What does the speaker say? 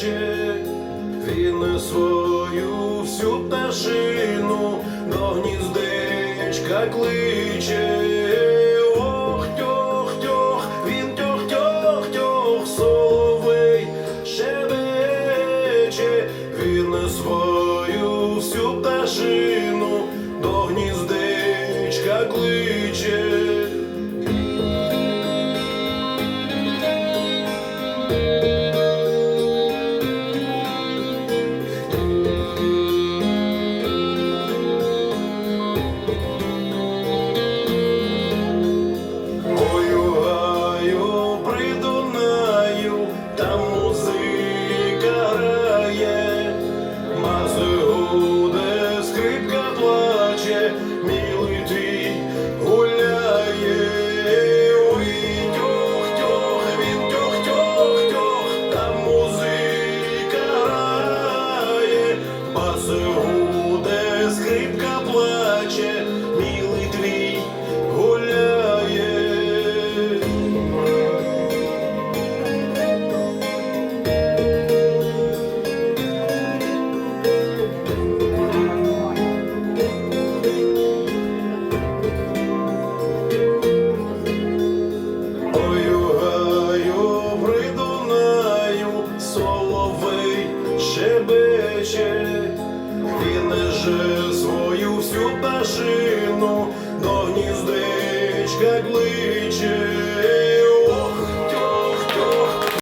кличе, він свою всю пташину до гніздечка кличе. Ох, тьох, тьох, він тьох, тьох, тьох, соловей шебече, він свою всю пташину до гніздечка кличе. Bye. Шебече, він неже свою всю пташину до гніздечка кличе.